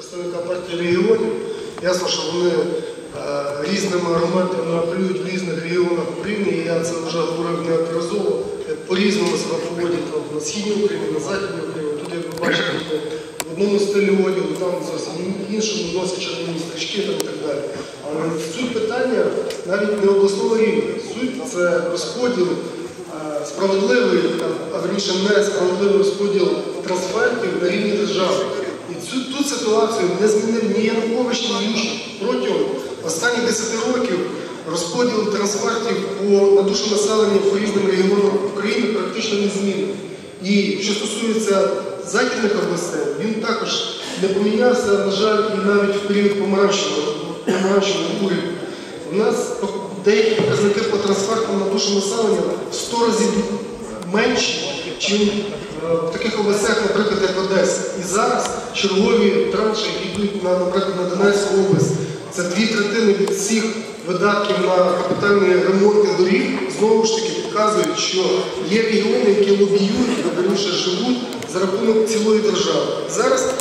представника партії регіонів. Ясно, що вони е, різними аргументами апелюють в різних регіонах України, і я це вже говорив неодноразово. По-різному себе поводять на східній Україні, на західній Україні. Тут, як ви бачите, в одному стилі одягу, там зовсім іншому носять червоні стрічки і так далі. Але суть питання навіть не обласного рівня. Суть це розподіл е, справедливий, а верніше не справедливий розподіл трансфертів на рівні держави. І цю ту ситуацію не змінив ні Янукович, ні Ющенко. Протягом останніх 10 років розподіл трансфертів по на душу населення по різним регіонам України практично не змінив. І що стосується західних областей, він також не помінявся, на жаль, і навіть в період помаранчевого уряду. У нас деякі показники по трансфертам на душу населення в 100 разів менші, ніж в таких областях, наприклад, як Одеса. І зараз чергові транші, які йдуть на, наприклад, на Донецьку область, це дві третини від всіх видатків на капітальні ремонти доріг, знову ж таки показують, що є регіони, які лобіюють, верніше живуть за рахунок цілої держави. Зараз